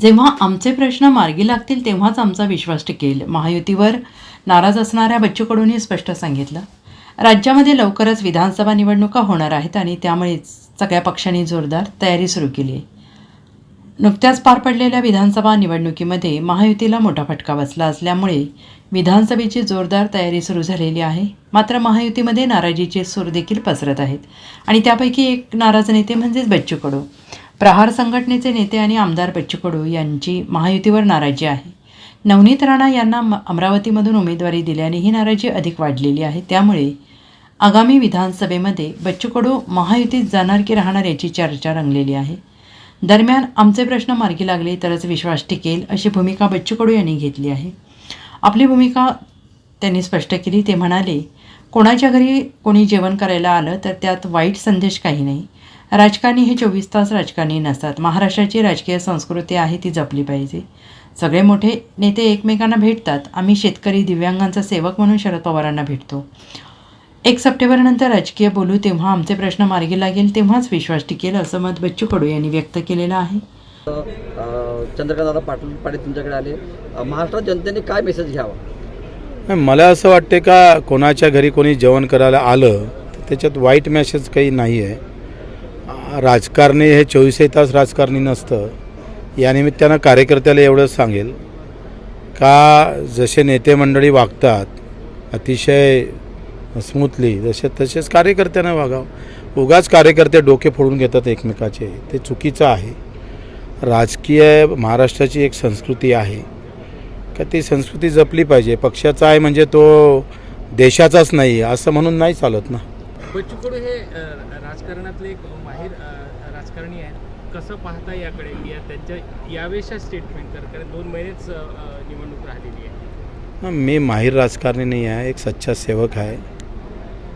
जेव्हा आमचे प्रश्न मार्गी लागतील तेव्हाच आमचा विश्वास टिकेल. महायुतीवर नाराज असणाऱ्या बच्चूकडूनही स्पष्ट सांगितलं. राज्यामध्ये लवकरच विधानसभा निवडणुका होणार आहेत आणि त्यामुळे सगळ्या पक्षांनी जोरदार तयारी सुरू केली आहे. नुकत्याच पार पडलेल्या विधानसभा निवडणुकीमध्ये महायुतीला मोठा फटका बसला असल्यामुळे विधानसभेची जोरदार तयारी सुरू झालेली आहे. मात्र महायुतीमध्ये नाराजीचे सूर देखील पसरत आहेत. आणि त्यापैकी एक नाराज नेते म्हणजेच बच्चू कडू प्रहार संघटनेचे नेते आणि आमदार बच्चू कडू यांची महायुतीवर नाराजी आहे. नवनीत राणा यांना म- अमरावतीमधून उमेदवारी दिल्याने ही नाराजी अधिक वाढलेली आहे. त्यामुळे आगामी विधानसभेमध्ये बच्चू कडू महायुतीत जाणार की राहणार याची चर्चा रंगलेली आहे. दरम्यान आमचे प्रश्न मार्गी लागले तरच विश्वास टिकेल अशी भूमिका बच्चू कडू यांनी घेतली आहे. आपली भूमिका त्यांनी स्पष्ट केली. ते म्हणाले कोणाच्या घरी कोणी जेवण करायला आलं तर त्यात वाईट संदेश काही नाही. राजकारणी हे चोवीस तास राजकारणी नसतात. महाराष्ट्राची राजकीय संस्कृती आहे ती जपली पाहिजे. सगळे मोठे नेते एकमेकांना भेटतात. आम्ही शेतकरी दिव्यांगांचा सेवक म्हणून शरद पवारांना भेटतो. एक सप्टेंबरनंतर राजकीय बोलू तेव्हा आमचे प्रश्न मार्गी लागेल तेव्हाच विश्वास टिकेल असं मत बच्चू कडू यांनी व्यक्त केलेलं आहे. चंद्रकांत दादा पाटील पाटील तुमच्याकडे आले. महाराष्ट्रात जनतेने काय मेसेज घ्यावा? मला असं वाटते का कोणाच्या घरी कोणी जेवण करायला आलं तर त्याच्यात वाईट मॅसेज काही नाही आहे राजकारणी हे चोवीसही तास राजकारणी नसतं. या निमित्तानं कार्यकर्त्याला एवढंच सांगेल का जसे नेते मंडळी वागतात अतिशय स्मूथली जसे तसेच कार्यकर्त्यांना वागावं. उगाच कार्यकर्ते डोके फोडून घेतात एकमेकाचे. ते चुकीचं आहे. राजकीय महाराष्ट्राची एक संस्कृती आहे. का ती संस्कृती जपली पाहिजे? पक्षाचा आहे म्हणजे तो देशाचाच नाही आहे असं म्हणून नाही चालत ना. बच्चू कडू हे राजकारणातले एक माहीर राजकारणी आहेत. कसं पाहता याकडे? या त्यांच्या स्टेटमेंट कारण दोन महिनेच निवडणूक राहिलेली आहे. ना, मी माहीर राजकारणी नाही आहे एक सच्चा सेवक आहे.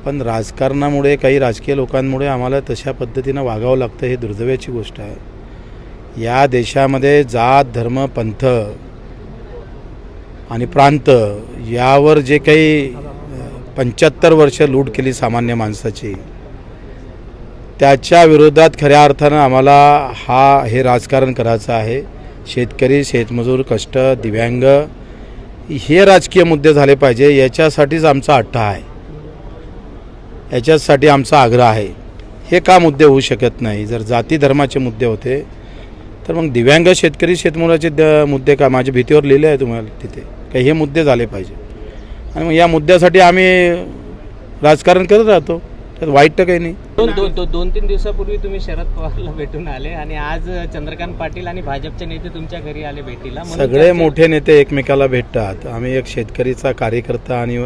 पण राजकारणामुळे काही राजकीय लोकांमुळे आम्हाला तशा पद्धतीनं वागावं लागतं हे दुर्दैवाची गोष्ट आहे. या देशामध्ये जात धर्म पंथ आणि प्रांत यावर जे काही पंच्याहत्तर वर्ष लूट केली सामान्य माणसाची त्याच्या विरोधात खऱ्या अर्थानं आम्हाला हा हे राजकारण करायचं आहे. शेतकरी शेतमजूर कष्ट दिव्यांग हे राजकीय मुद्दे झाले पाहिजे. याच्यासाठीच आमचा अट्टा आहे. याच्यासाठी आमचा आग्रह आहे. हे का मुद्दे होऊ शकत नाही? जर जाती धर्माचे मुद्दे होते तर मग दिव्यांग शेतकरी शेतमुलाचे द मुद्दे का? माझ्या भीतीवर लिहिले आहे तुम्हाला तिथे. काही हे मुद्दे झाले पाहिजे. आणि मग या मुद्द्यासाठी आम्ही राजकारण करत राहतो. त्यात वाईट तर काही नाही. दोन दोन दो- दोन तीन दिवसापूर्वी तुम्ही शरद पवारला भेटून आले आणि आज चंद्रकांत पाटील आणि भाजपचे नेते तुमच्या घरी आले भेटीला. सगळे मोठे नेते एकमेकाला भेटतात. आम्ही एक शेतकरीचा कार्यकर्ता आणि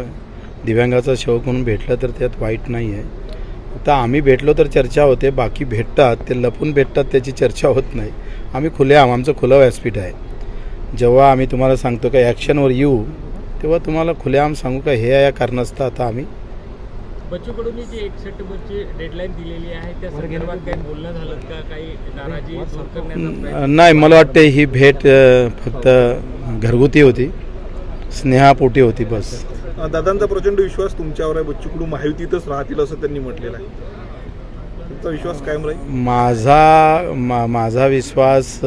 दिव्यांगाचा सेवक म्हणून भेटलं तर त्यात वाईट नाही आहे. आता आम्ही भेटलो तर चर्चा होते बाकी भेटतात ते लपून भेटतात त्याची चर्चा होत नाही. आम्ही खुले आम आमचं खुलं व्यासपीठ आहे. जेव्हा आम्ही तुम्हाला सांगतो का ॲक्शनवर येऊ तेव्हा तुम्हाला खुलेआम सांगू का हे या कारणास्तव आता आम्ही बच्चू कडूंनी जी एक सप्टेंबरची डेडलाईन दिलेली आहे त्या संदर्भात काही बोलणं झालं का? काही नाराजी दूर करण्याचा प्रयत्न नाही मला वाटते ही भेट फक्त घरगुती होती. स्नेहापोटी होती बस. दादांचा प्रचंड विश्वास तुमच्यावर आहे. बच्चू कडू महायुतीतच राहतील असं त्यांनी म्हटलेलं आहे. तुमचा विश्वास कायम राहील? माझा मा माझा विश्वास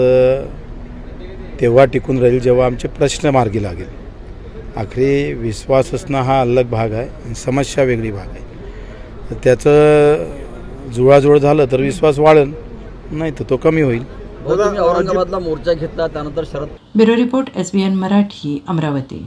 तेव्हा टिकून राहील जेव्हा आमचे प्रश्न मार्गी लागेल. आखरी विश्वास असणं हा अलग भाग आहे आणि समस्या वेगळी भाग आहे. तर त्याचं जुळाजुळ झालं तर विश्वास वाढेल नाही तर तो कमी होईल. औरंगाबादला मोर्चा घेतला त्यानंतर Sharad bureau report S B N Marathi Amravati.